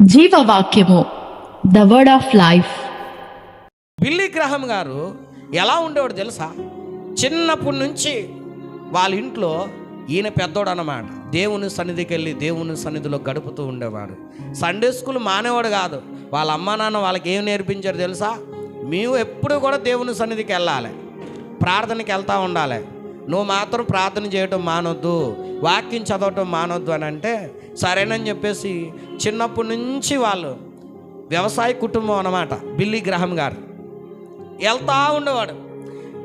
జీవవాక్యము the word of life Billy Graham గారు ఎలా ఉండేవాడు తెలుసా? చిన్నప్పటి నుంచి వాళ్ళ ఇంట్లో ఈయన పెద్దోడు అన్నమాట. దేవుని సన్నిధికి వెళ్ళి దేవుని సన్నిధిలో గడుపుతూ ఉండేవాడు. సండే స్కూల్ మానేవాడు కాదు. వాళ్ళ అమ్మా నాన్న వాళ్ళకి ఏం నేర్పించారు తెలుసా? మేము ఎప్పుడు కూడా దేవుని సన్నిధికి వెళ్ళాలి. ప్రార్థనకి వెళ్తూ ఉండాలి. నువ్వు మాత్రం ప్రార్థన చేయటం మానొద్దు వాక్యం చదవటం మానొద్దు అని అంటే సరేనని చెప్పేసి చిన్నప్పటి నుంచి వాళ్ళు వ్యవసాయ కుటుంబం అన్నమాట బిల్లీ గ్రహం గారు. వెళ్తా ఉండేవాడు.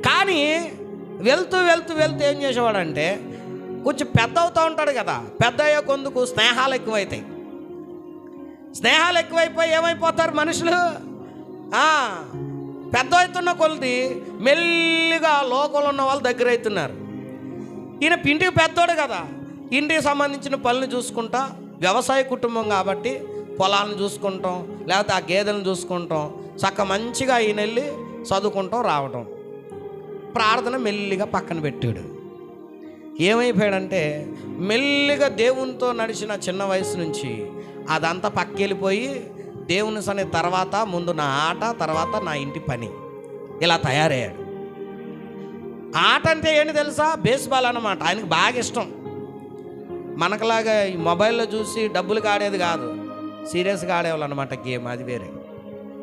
కానీ వెళ్తూ వెళ్తూ వెళ్తూ ఏం చేసేవాడంటే కొంచెం పెద్ద అవుతూ ఉంటాడు కదా పెద్ద అయ్యే కొందుకు స్నేహాలు ఎక్కువైతాయి. స్నేహాలు ఎక్కువైపోయి ఏమైపోతారు మనుషులు? పెద్ద అవుతున్న కొలది మెల్లిగా లోకంలో ఉన్న వాళ్ళు దగ్గర అవుతున్నారు. ఈయన ఇంటికి పెద్దోడు కదా. ఇంటికి సంబంధించిన పనులు చూసుకుంటా వ్యవసాయ కుటుంబం కాబట్టి పొలాలను చూసుకుంటాం లేకపోతే ఆ గేదెలను చూసుకుంటాం చక్క మంచిగా ఈయన వెళ్ళి చదువుకుంటాం రావటం. ప్రార్థన మెల్లిగా పక్కన పెట్టాడు. ఏమైపోయాడంటే మెల్లిగా దేవునితో నడిచిన చిన్న వయసు నుంచి అదంతా పక్కెళ్ళిపోయి దేవుని సని తర్వాత ముందు నా ఆట తర్వాత నా ఇంటి పని. ఇలా తయారయ్యాడు. ఆట అంటే ఏంటి తెలుసా? బేస్బాల్ అనమాట ఆయనకు బాగా ఇష్టం. మనకులాగా ఈ మొబైల్లో చూసి డబ్బులు ఆడేది కాదు. సీరియస్గా ఆడేవాళ్ళు అనమాట గేమ్ అది వేరే.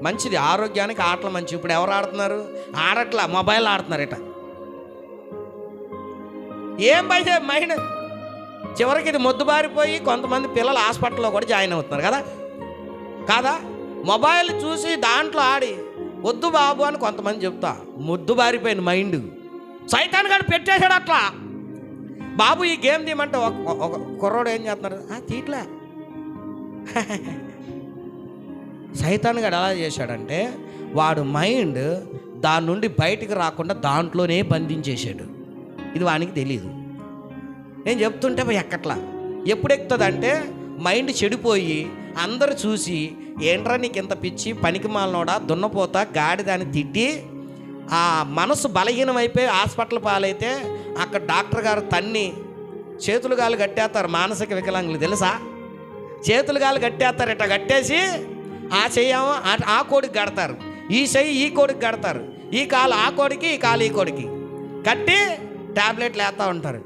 మంచిది. ఆరోగ్యానికి ఆటలు మంచి. ఇప్పుడు ఎవరు ఆడుతున్నారు? ఆడట్లా. మొబైల్ ఆడుతున్నారు ఇట. ఏం పైసే మైండ్ చివరికి ఇది మొద్దుబారిపోయి కొంతమంది పిల్లలు హాస్పిటల్లో కూడా జాయిన్ అవుతున్నారు కదా? కాదా? మొబైల్ చూసి దాంట్లో ఆడి వద్దు బాబు అని కొంతమంది చెప్తా. ముద్దు బారిపోయింది మైండ్. సైతాన్ గారు పెట్టేశాడు అట్లా. బాబు ఈ గేమ్ తీయమంటే ఒక ఒక కుర్రోడు ఏం చేస్తున్నారు తీట్లే తీయట్లే. సైతాన్ గడు ఎలా చేశాడంటే వాడు మైండ్ దాని నుండి బయటికి రాకుండా దాంట్లోనే బంధించేశాడు. ఇది వానికి తెలియదు నేను చెప్తుంటే పోయి ఎక్కట్లా? ఎప్పుడు ఎక్కుతుంది మైండ్ చెడిపోయి అందరు చూసి ఏంట్రా నీకు ఇంత పిచ్చి పనికి మాలనోడా దున్నపోతా గాడిదాన్ని తిట్టి ఆ మనసు బలహీనమైపోయి హాస్పిటల్ పాలైతే అక్కడ డాక్టర్ గారు తన్ని చేతులు గాలు కట్టేస్తారు మానసిక వికలాంగులు తెలుసా? చేతులు గాలు కట్టేస్తారు ఇట్లా కట్టేసి ఆ చెయ్యేమో ఆ- ఆ కోడికి కడతారు. ఈ చెయ్యి ఈ కోడికి కడతారు. ఈ కాలు ఆ కోడికి ఈ కాలు ఈ కోడికి. కట్టి ట్యాబ్లెట్లు వేస్తూ ఉంటారు.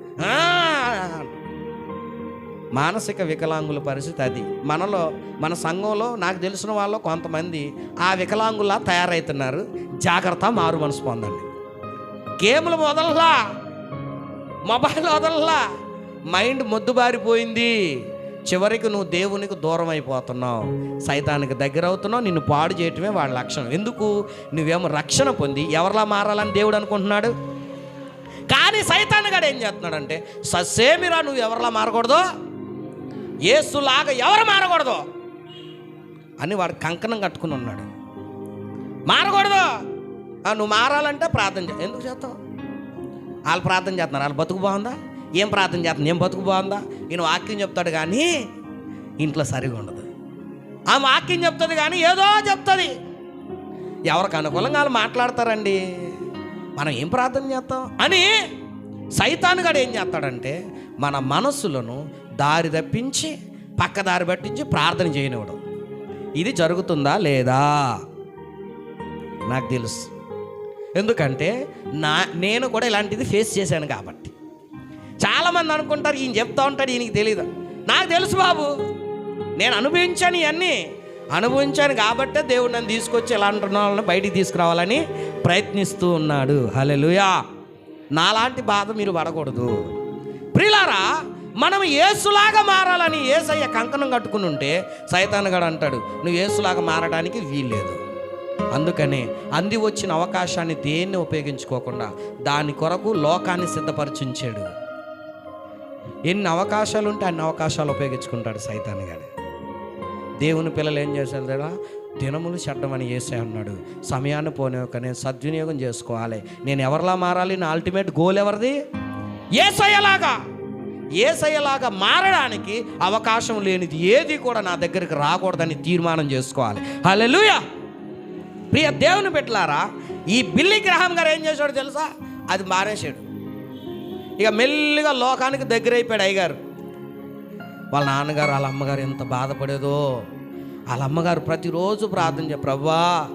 మానసిక వికలాంగుల పరిస్థితి అది. మనలో మన సంఘంలో నాకు తెలిసిన వాళ్ళు కొంతమంది ఆ వికలాంగులా తయారవుతున్నారు జాగ్రత్త మారు మనసు పొందండి. గేములు వదలలా మొబైల్ వదలలా మైండ్ మొద్దుబారిపోయింది. చివరికి నువ్వు దేవునికి దూరం అయిపోతున్నావు సైతానికి దగ్గర అవుతున్నావు నిన్ను పాడు చేయటమే వాడి లక్షణం ఎందుకు? నువ్వేమో రక్షణ పొంది ఎవరిలా మారాలని దేవుడు అనుకుంటున్నాడు? కానీ సైతాన్ గడు ఏం చేస్తున్నాడంటే ససేమిరా నువ్వు ఎవరిలా మారకూడదు? ఏసులాగా ఎవరు మారకూడదు? అని వాడు కంకణం కట్టుకుని ఉన్నాడు. మారకూడదు. నువ్వు మారాలంటే ప్రార్థన చే ఎందుకు చేస్తావు? వాళ్ళు ప్రార్థన చేస్తున్నారు. వాళ్ళు బతుకు బాగుందా? ఏం ప్రార్థన చేస్తున్నా ఏం బతుకు బాగుందా? ఈయన వాక్యం చెప్తాడు కానీ ఇంట్లో సరిగా ఉండదు. ఆ వాక్యం చెప్తుంది కానీ ఏదో చెప్తుంది. ఎవరికి అనుకూలంగా వాళ్ళు మాట్లాడతారండి. మనం ఏం ప్రార్థన చేస్తాం? అని సైతాను గడు ఏం చేస్తాడంటే మన మనస్సులను దారి తప్పించి పక్క దారి పట్టించి ప్రార్థన చేయనివ్వడం. ఇది జరుగుతుందా? లేదా? నాకు తెలుసు. ఎందుకంటే నా నేను కూడా ఇలాంటిది ఫేస్ చేశాను కాబట్టి. చాలామంది అనుకుంటారు ఈయన చెప్తా ఉంటాడు ఈయనకి తెలియదు నాకు తెలుసు బాబు. నేను అనుభవించాను ఇవన్నీ. అనుభవించాను కాబట్టే దేవుడు నన్ను తీసుకొచ్చి ఇలాంటి వాళ్ళని బయటికి తీసుకురావాలని ప్రయత్నిస్తూ ఉన్నాడు. హలెలుయా నాలాంటి బాధ మీరు పడకూడదు. ప్రిలారా మనం ఏసులాగా మారాలని ఏసయ్య కంకణం కట్టుకుని ఉంటే సైతానగాడు అంటాడు నువ్వు ఏసులాగా మారడానికి వీల్లేదు. అందుకనే అంది వచ్చిన అవకాశాన్ని దేన్ని ఉపయోగించుకోకుండా దాని కొరకు లోకాన్ని సిద్ధపరచుంచాడు. ఎన్ని అవకాశాలు ఉంటే అన్ని అవకాశాలు ఉపయోగించుకుంటాడు సైతానగాడు దేవుని పిల్లలు ఏం చేశారు కదా దినములు చెడ్డమని చేసే అన్నాడు సమయాన్ని పోనివ్వకనే సద్వినియోగం చేసుకోవాలి. నేను ఎవరిలా మారాలి? నా అల్టిమేట్ గోల్ ఎవరిది? ఏసయ్యలాగా. ఏసయ్యలాగా మారడానికి అవకాశం లేనిది ఏది కూడా నా దగ్గరికి రాకూడదని తీర్మానం చేసుకోవాలి. హల్లెలూయా! ప్రియ దేవుని పెట్టలారా ఈ బిల్లి గ్రహం గారు ఏం చేశాడు తెలుసా? అది మారేశాడు. ఇక మెల్లిగా లోకానికి దగ్గర అయిపోయాడు అయ్యగారు. వాళ్ళ నాన్నగారు వాళ్ళ అమ్మగారు ఎంత బాధపడేదో. వాళ్ళ అమ్మగారు ప్రతిరోజు ప్రార్థన చే ప్రభా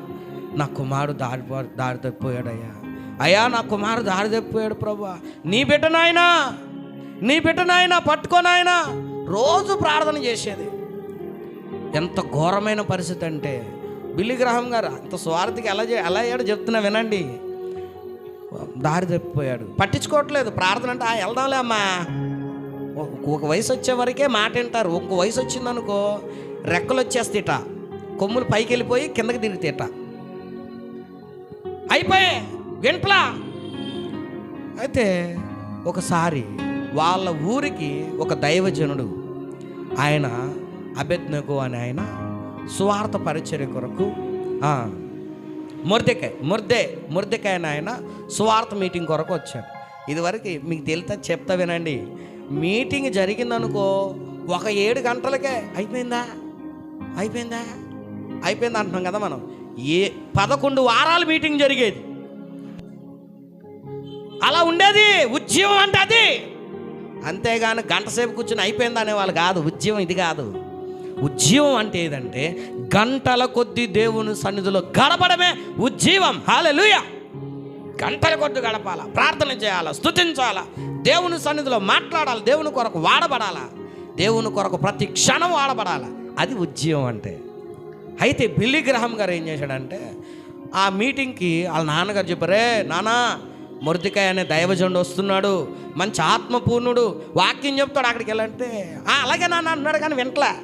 నా కుమారుడు దారి దారి తప్పిపోయాడయ్యా. అయ్యా నా కుమారుడు దారి తప్పిపోయాడు ప్రభా. నీ బిడ్డ నాయనా నీ బిడ్డ నాయనా పట్టుకో నాయనా. రోజు ప్రార్థన చేసేది. ఎంత ఘోరమైన పరిస్థితి అంటే బిల్లిగ్రహం గారు అంత స్వార్థికి ఎలా చే ఎలా అయ్యాడు చెప్తున్నా వినండి. దారి తప్పిపోయాడు. పట్టించుకోవట్లేదు. ప్రార్థన అంటే "ఆ, వెళ్దాంలే అమ్మా. ఒక- ఒక వయసు వచ్చే వరకే మాట వింటారు. ఒక వయసు వచ్చిందనుకో రెక్కలు వచ్చేస్తేట కొమ్ములు పైకి వెళ్ళిపోయి కిందకి తిరిగితేట అయిపోయే వింట్లా? అయితే ఒకసారి వాళ్ళ ఊరికి ఒక దైవజనుడు. ఆయన అభెజ్ఞకు అని ఆయన స్వార్థ పరిచర్య కొరకు ఆ, ముర్దెకాయ్ ముర్దే ముర్దెకాయ అని ఆయన స్వార్థ మీటింగ్ కొరకు వచ్చాడు. ఇదివరకు మీకు తెలితే చెప్తా వినండి. మీటింగ్ జరిగిందనుకో ఒక ఏడు గంటలకే అయిపోయిందా? అయిపోయిందా? అయిపోయింది అంటున్నాం కదా మనం. ఏ పదకొండు వారాలు మీటింగ్ జరిగేది. అలా ఉండేది ఉద్యమం అంటే అది. అంతేగాని గంటసేపు కూర్చుని అయిపోయింది అనేవాళ్ళు కాదు ఉద్యమం ఇది కాదు. ఉద్యమం అంటే ఏదంటే గంటల కొద్ది దేవుని సన్నిధిలో గడపడమే ఉజ్జీవం హాలెలుయ గంటల కొద్ది గడపాల ప్రార్థన చేయాలా స్తుతించాలా దేవుని సన్నిధిలో మాట్లాడాలి దేవుని కొరకు వాడబడాలా దేవుని కొరకు ప్రతి క్షణం వాడబడాలా. అది ఉద్యమం అంటే. అయితే బిల్లి గ్రహం గారు ఏం చేశాడంటే ఆ మీటింగ్కి వాళ్ళ నాన్నగారు చెప్పారే నానా మురదికాయ అనే దైవజనుడు వస్తున్నాడు. మంచి ఆత్మపూర్ణుడు. వాక్యం చెప్తాడు అక్కడికి వెళ్ళంటే అలాగే నాన్న అన్నాడు కానీ వింటలే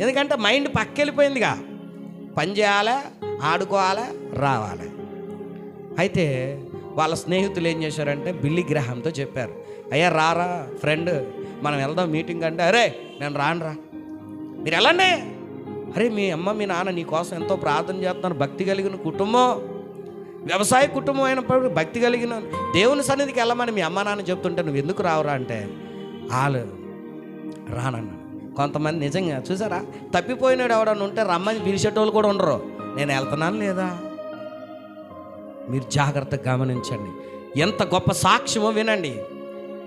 ఎందుకంటే మైండ్ పక్కెళ్ళిపోయిందిగా. పని చేయాలి ఆడుకోవాలి రావాలి. అయితే వాళ్ళ స్నేహితులు ఏం చేశారంటే బిల్లి గ్రహంతో చెప్పారు. అయ్యా రారా ఫ్రెండ్ మనం వెళ్దాం మీటింగ్ అంటే అరే నేను రానురా. మీరు వెళ్ళండి. అరే మీ అమ్మ మీ నాన్న నీ కోసం ఎంతో ప్రార్థన చేస్తున్నారు. భక్తి కలిగిన కుటుంబం. వ్యవసాయ కుటుంబం అయినప్పుడు భక్తి కలిగిన దేవుని సన్నిధికి వెళ్ళమని మీ అమ్మ నాన్న చెప్తుంటే నువ్వు ఎందుకు రావురా అంటే వాళ్ళు రానన్నాను కొంతమంది నిజంగా చూసారా? తప్పిపోయినాడు ఎవడన్నా ఉంటే రమ్మని పిలిచేటోళ్ళు కూడా ఉండరు. నేను వెళ్తున్నాను లేదా? మీరు జాగ్రత్తగా గమనించండి. ఎంత గొప్ప సాక్ష్యమో వినండి.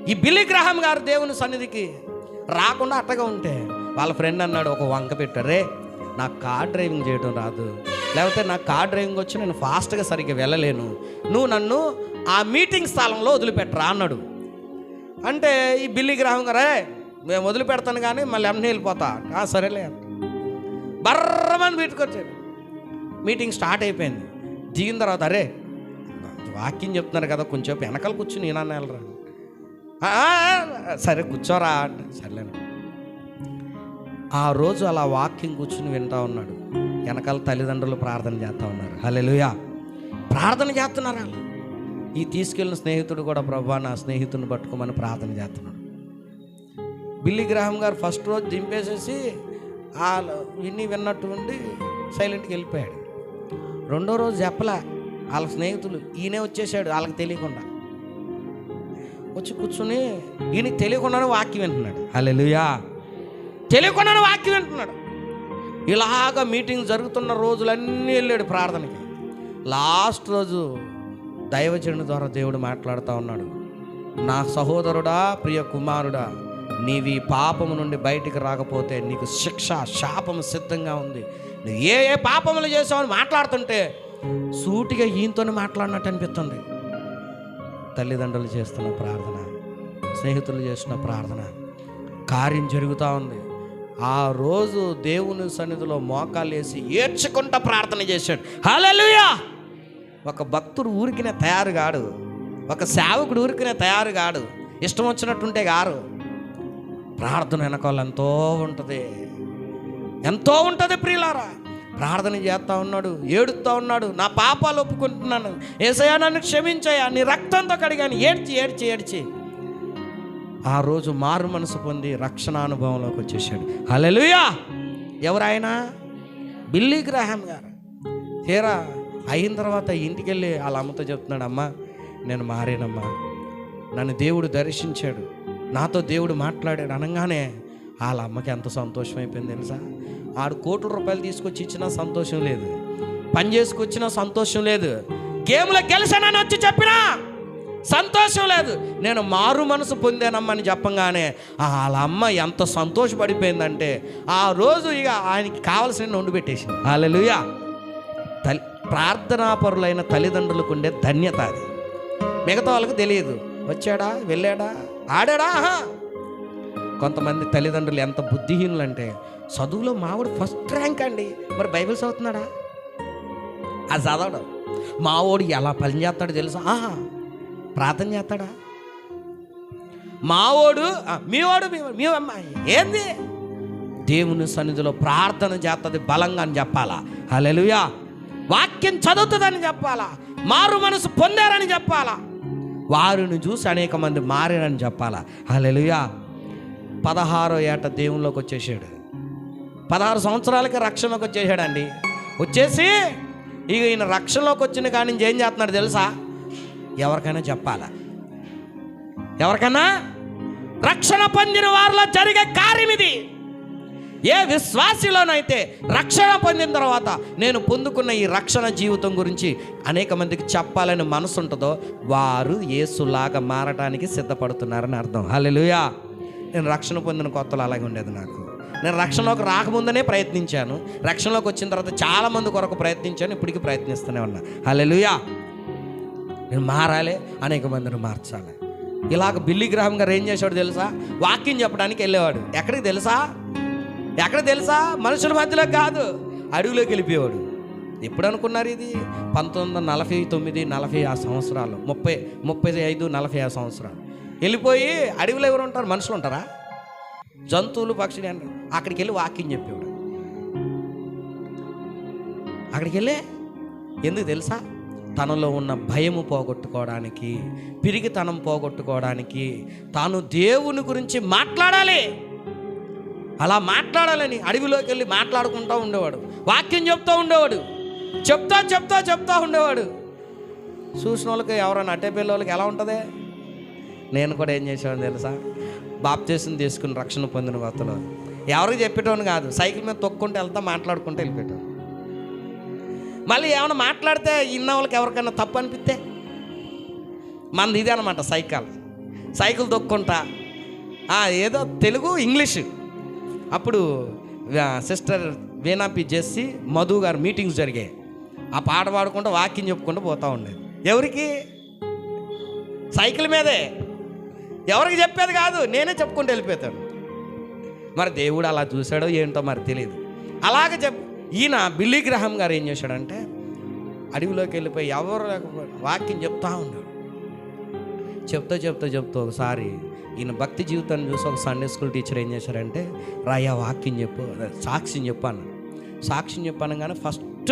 ఈ బిల్లి గ్రహం గారు దేవుని సన్నిధికి రాకుండా అట్టగా ఉంటే వాళ్ళ ఫ్రెండ్ అన్నాడు ఒక వంక పెట్టారే. నాకు కార్ డ్రైవింగ్ చేయడం రాదు. లేకపోతే నాకు కార్ డ్రైవింగ్ వచ్చి నేను ఫాస్ట్గా సరిగ్గా వెళ్ళలేను. నువ్వు నన్ను ఆ మీటింగ్ స్థలంలో వదిలిపెట్టరా అన్నాడు. అంటే ఈ బిల్లి గ్రహం గారే మేము వదిలిపెడతాను కానీ మళ్ళీ అన్నీ వెళ్ళిపోతా. సరేలే బర్రమని పెట్టుకొచ్చాడు మీటింగ్ స్టార్ట్ అయిపోయింది. దిగిన తర్వాత అరే వాక్యం చెప్తున్నారు కదా కొంచెం వెనకాల కూర్చుని నేను వెళ్ళరా. సరే కూర్చోరా. అంటే సర్లేను. ఆ రోజు అలా వాకింగ్ కూర్చుని వింటా ఉన్నాడు. వెనకాల తల్లిదండ్రులు ప్రార్థన చేస్తూ ఉన్నారు. హల్లెలూయా. ప్రార్థన చేస్తున్నారు? వాళ్ళు ఈ తీసుకెళ్ళిన స్నేహితుడు కూడా ప్రభా నా స్నేహితుడిని పట్టుకోమని ప్రార్థన చేస్తున్నాడు. బిల్లి గ్రహం గారు ఫస్ట్ రోజు దింపేసేసి వాళ్ళు విని విన్నట్టు ఉండి సైలెంట్కి వెళ్ళిపోయాడు. రెండో రోజు చెప్పలే వాళ్ళ స్నేహితులు ఈయనే వచ్చేసాడు వాళ్ళకి తెలియకుండా. వచ్చి కూర్చుని ఈయనకి తెలియకుండానే వాక్యం వింటున్నాడు. హలో తెలియకుండానే వాక్యం వింటున్నాడు. ఇలాగ మీటింగ్ జరుగుతున్న రోజులన్నీ వెళ్ళాడు ప్రార్థనకి. లాస్ట్ రోజు దైవజనుడి ద్వారా దేవుడు మాట్లాడుతూ ఉన్నాడు. నా సహోదరుడా ప్రియ కుమారుడా నీవి పాపము నుండి బయటికి రాకపోతే నీకు శిక్ష శాపము సిద్ధంగా ఉంది. నువ్వు ఏ ఏ పాపములు చేసావని మాట్లాడుతుంటే సూటిగా ఈయనతోనే మాట్లాడినట్టు అనిపిస్తుంది. తల్లిదండ్రులు చేస్తున్న ప్రార్థన స్నేహితులు చేస్తున్న ప్రార్థన కార్యం జరుగుతూ ఉంది. ఆ రోజు దేవుని సన్నిధిలో మోకాలేసి ఏడ్చుకుంటా ప్రార్థన చేశాడు. హలలుయా ఒక భక్తుడు ఊరికినే తయారు కాడు. ఒక సేవకుడు ఊరికినే తయారు కాడు. ఇష్టం వచ్చినట్టుంటే గారు. ప్రార్థన వెనకాల ఎంతో ఉంటుంది. ఎంతో ఉంటుంది ప్రియులారా. ప్రార్థన చేస్తూ ఉన్నాడు ఏడుస్తూ ఉన్నాడు. నా పాపాలు ఒప్పుకుంటున్నాను. ఏసయ్యా నన్ను క్షమించాయా నీ రక్తంతో కడిగాను. ఏడ్చి ఏడ్చి ఏడ్చి. ఆ రోజు మారు మనసు పొంది రక్షణ అనుభవంలోకి వచ్చేసాడు హల్లెలూయా! ఎవరాయన? బిల్లీ గ్రాహం గారు. తీరా అయిన తర్వాత ఇంటికి వెళ్ళి వాళ్ళ అమ్మతో చెప్తున్నాడు అమ్మా నేను మారేనమ్మా. నన్ను దేవుడు దర్శించాడు. నాతో దేవుడు మాట్లాడాడు అనగానే వాళ్ళ అమ్మకి ఎంత సంతోషం అయిపోయింది తెలుసా? ఆడు కోట్ల రూపాయలు తీసుకొచ్చి ఇచ్చినా సంతోషం లేదు. పని చేసుకొచ్చినా సంతోషం లేదు. గేమ్లో గెలిచానని వచ్చి చెప్పినా సంతోషం లేదు. నేను మారు మనసు పొందానమ్మని చెప్పంగానే వాళ్ళ అమ్మ ఎంత సంతోషపడిపోయిందంటే ఆ రోజు ఇక ఆయనకి కావలసిన వండి పెట్టేసింది. అలలుయా తల్లి ప్రార్థనాపరులైన తల్లిదండ్రులకు ఉండే ధన్యత అది. మిగతా వాళ్ళకి తెలియదు. వచ్చాడా? వెళ్ళాడా? ఆడాడా? ఆహా. కొంతమంది తల్లిదండ్రులు ఎంత బుద్ధిహీనులు అంటే చదువులో మావాడు ఫస్ట్ ర్యాంక్ అండి. మరి బైబిల్స్ చదువుతున్నాడా? అది చదవడం. మావోడు ఎలా పని చేస్తాడో తెలుసా? ఆహా. ప్రార్థన చేస్తాడా? మావోడు మీవాడు మీ అమ్మాయి ఏంది? దేవుని సన్నిధిలో ప్రార్థన చేస్తుంది బలంగా అని చెప్పాలా? హలెలుయా వాక్యం చదువుతుందని చెప్పాలా? మారు మనసు పొందారని చెప్పాలా? వారిని చూసి అనేక మంది మారారని చెప్పాలా? హలెలుయా పదహారో ఏట దేవునిలోకి వచ్చేసాడు. పదహారు సంవత్సరాలకి రక్షణలోకి వచ్చేసాడండి. వచ్చేసి ఇక ఈయన రక్షణలోకి వచ్చిన కానీ ఏం చేస్తున్నాడు తెలుసా? ఎవరికైనా చెప్పాలా? ఎవరికైనా రక్షణ పొందిన వారిలో జరిగే కార్యం ఇది. ఏ విశ్వాసిలోనైతే రక్షణ పొందిన తర్వాత నేను పొందుకున్న ఈ రక్షణ జీవితం గురించి అనేక మందికి చెప్పాలని మనసు ఉంటుందో వారు ఏసులాగా మారటానికి సిద్ధపడుతున్నారని అర్థం. హలెలుయా నేను రక్షణ పొందిన కొత్తలో అలాగే ఉండేది నాకు. నేను రక్షణలోకి రాకముందనే ప్రయత్నించాను. రక్షణలోకి వచ్చిన తర్వాత చాలా మంది కొరకు ప్రయత్నించాను. ఇప్పటికీ ప్రయత్నిస్తూనే ఉన్నా. హలెలుయా నేను మారాలి అనేక మందిని మార్చాలి. ఇలాగ బిల్లి గ్రహం గారు ఏం చేశాడు తెలుసా? వాక్యం చెప్పడానికి వెళ్ళేవాడు. ఎక్కడికి తెలుసా? ఎక్కడ తెలుసా? మనుషుల మధ్యలో కాదు అడవిలోకి వెళ్ళిపోయేవాడు. ఎప్పుడు అనుకున్నారు ఇది? పంతొమ్మిది వందల నలభై తొమ్మిది నలభై ఆ సంవత్సరాలు ముప్పై ముప్పై ఐదు నలభై ఆ సంవత్సరాలు. వెళ్ళిపోయి అడవిలో ఎవరు ఉంటారు? మనుషులు ఉంటారా? జంతువులు పక్షులు అంటారు అక్కడికి వెళ్ళి వాక్యం చెప్పేవాడు. అక్కడికి వెళ్ళే? ఎందుకు తెలుసా? తనలో ఉన్న భయము పోగొట్టుకోవడానికి పిరిగితనం పోగొట్టుకోవడానికి తాను దేవుని గురించి మాట్లాడాలి. అలా మాట్లాడాలని అడవిలోకి వెళ్ళి మాట్లాడుకుంటూ ఉండేవాడు. వాక్యం చెప్తూ ఉండేవాడు. చెప్తా చెప్తా చెప్తా ఉండేవాడు. చూసిన వాళ్ళకి ఎవరైనా అట్టే పిల్లలకి ఎలా ఉంటుంది? నేను కూడా ఏం చేసేవాడిని తెలుసా? బాప్తీసం తీసుకుని రక్షణ పొందిన కొత్తలో ఎవరికి చెప్పేటోని కాదు సైకిల్ మీద తొక్కుంటూ వెళ్తా మాట్లాడుకుంటూ వెళ్ళిపోయాడు మళ్ళీ ఏమైనా మాట్లాడితే ఇన్న వాళ్ళకి ఎవరికైనా తప్పు అనిపిస్తే? మనది ఇదే అనమాట సైకిల్. సైకిల్ తొక్కుంటా. ఏదో తెలుగు ఇంగ్లీష్. అప్పుడు సిస్టర్ వీణాపి చేసి మధు గారు మీటింగ్స్ జరిగాయి. ఆ పాట పాడుకుంటూ వాక్యం చెప్పుకుంటూ పోతూ ఉండేది. ఎవరికి? సైకిల్ మీదే. ఎవరికి చెప్పేది కాదు నేనే చెప్పుకుంటూ వెళ్ళిపోతాను. మరి దేవుడు అలా చూశాడో ఏంటో మరి తెలియదు అలాగే చెప్పు. ఈయన బిల్లీ గ్రహం గారు ఏం చేశాడంటే అడవిలోకి వెళ్ళిపోయి ఎవరు లేకపోయి వాక్యం చెప్తా ఉన్నాడు. చెప్తూ చెప్తా చెప్తూ ఒకసారి ఈయన భక్తి జీవితాన్ని చూసి ఒక సండే స్కూల్ టీచర్ ఏం చేశారంటే రాయా వాక్యం చెప్పు సాక్ష్యం చెప్పాను సాక్ష్యం చెప్పాను కానీ ఫస్ట్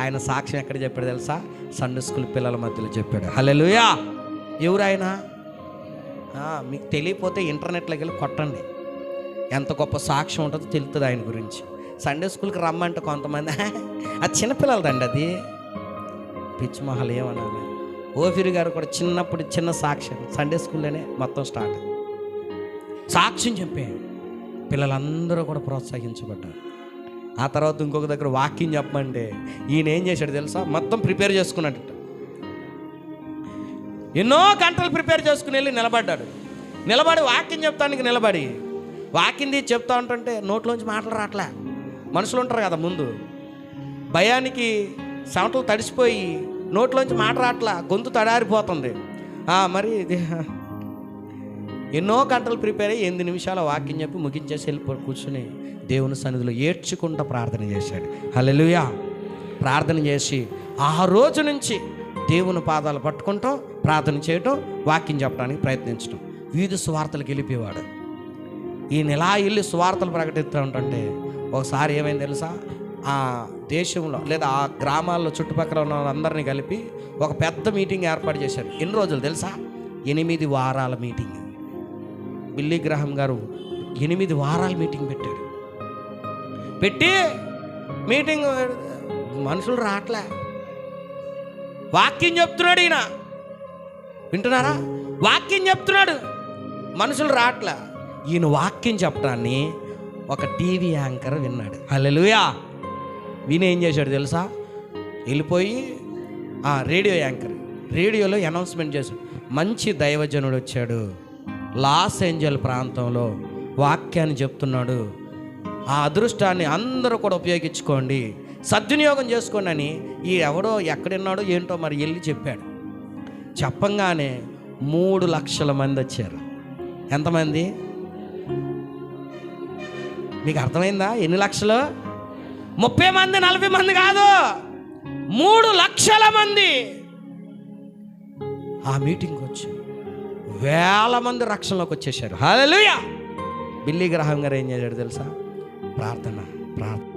ఆయన సాక్ష్యం ఎక్కడ చెప్పాడు తెలుసా? సండే స్కూల్ పిల్లల మధ్యలో చెప్పాడు. హలోయా ఎవరు ఆయన? మీకు తెలియపోతే ఇంటర్నెట్లోకి వెళ్ళి కొట్టండి. ఎంత గొప్ప సాక్ష్యం ఉంటుందో తెలుస్తుంది ఆయన గురించి. సండే స్కూల్కి రమ్మంటే కొంతమంది. అది చిన్నపిల్లలదండి అది. పిచ్చి మహల్ ఏమనాలి ఓఫిరి గారు కూడా చిన్నప్పుడు చిన్న సాక్ష్యం. సండే స్కూల్లోనే మొత్తం స్టార్ట్. సాక్ష్యం చెప్పే పిల్లలందరూ కూడా ప్రోత్సహించబడ్డారు. ఆ తర్వాత ఇంకొక దగ్గర వాకింగ్ చెప్పమంటే ఈయన ఏం చేశాడు తెలుసా? మొత్తం ప్రిపేర్ చేసుకున్నట్టు ఎన్నో గంటలు ప్రిపేర్ చేసుకుని వెళ్ళి నిలబడ్డాడు. నిలబడి వాక్యం చెప్తానికి నిలబడి. వాకింగ్ తీసి చెప్తా ఉంటుంటే నోట్లోంచి మాటలు రావట్లే. మనుషులు ఉంటారు కదా ముందు. భయానికి చెమటలు తడిసిపోయి నోట్లోంచి మాట రాట్లా గొంతు తడారిపోతుంది. మరి ఎన్నో గంటలు ప్రిపేర్ అయ్యి ఎనిమిది నిమిషాల వాక్యం చెప్పి ముగించేసి వెళ్ళిపో కూర్చుని దేవుని సన్నిధిలో ఏడ్చుకుంటూ ప్రార్థన చేశాడు. హల్లెలూయా. ప్రార్థన చేసి ఆ రోజు నుంచి దేవుని పాదాలు పట్టుకుంటాం ప్రార్థన చేయటం వాక్యం చెప్పడానికి ప్రయత్నించడం వీధి స్వార్థలకు వెళ్ళిపోయేవాడు. ఈయన ఎలా వెళ్ళి స్వార్థలు ప్రకటిస్తూ ఉంటుంటే ఒకసారి ఏమైంది తెలుసా? ఆ దేశంలో లేదా ఆ గ్రామాల్లో చుట్టుపక్కల ఉన్న వాళ్ళందరినీ కలిపి ఒక పెద్ద మీటింగ్ ఏర్పాటు చేశారు. ఎన్ని రోజులు తెలుసా? ఎనిమిది వారాల మీటింగ్. బిల్లీ గ్రహం గారు ఎనిమిది వారాల మీటింగ్ పెట్టాడు పెట్టి మీటింగ్ మనుషులు రావట్లే వాక్యం చెప్తున్నాడు ఈయన. వింటున్నారా? వాక్యం చెప్తున్నాడు. మనుషులు రావట్లే ఈయన వాక్యం చెప్పడాన్ని ఒక టీవీ యాంకర్ విన్నాడు. అల్లెలుయా విని ఏం చేశాడు తెలుసా? వెళ్ళిపోయి రేడియో యాంకర్ రేడియోలో అనౌన్స్మెంట్ చేశాడు. మంచి దైవజనుడు వచ్చాడు. లాస్ ఏంజల్ ప్రాంతంలో వాక్యాన్ని చెప్తున్నాడు. ఆ అదృష్టాన్ని అందరూ కూడా ఉపయోగించుకోండి. సద్వినియోగం చేసుకోండి అని ఈ ఎవడో ఎక్కడున్నాడో ఏంటో మరి వెళ్ళి చెప్పాడు. చెప్పంగానే మూడు లక్షల మంది వచ్చారు. ఎంతమంది? మీకు అర్థమైందా? ఎన్ని లక్షలు? ముప్పై మంది నలభై మంది కాదు. మూడు లక్షల మంది. ఆ మీటింగ్కి వచ్చి వేల మంది రక్షణలోకి వచ్చేసారు హలో బిల్లి గ్రహం గారు ఏం చేశాడు తెలుసా? ప్రార్థన ప్రార్థన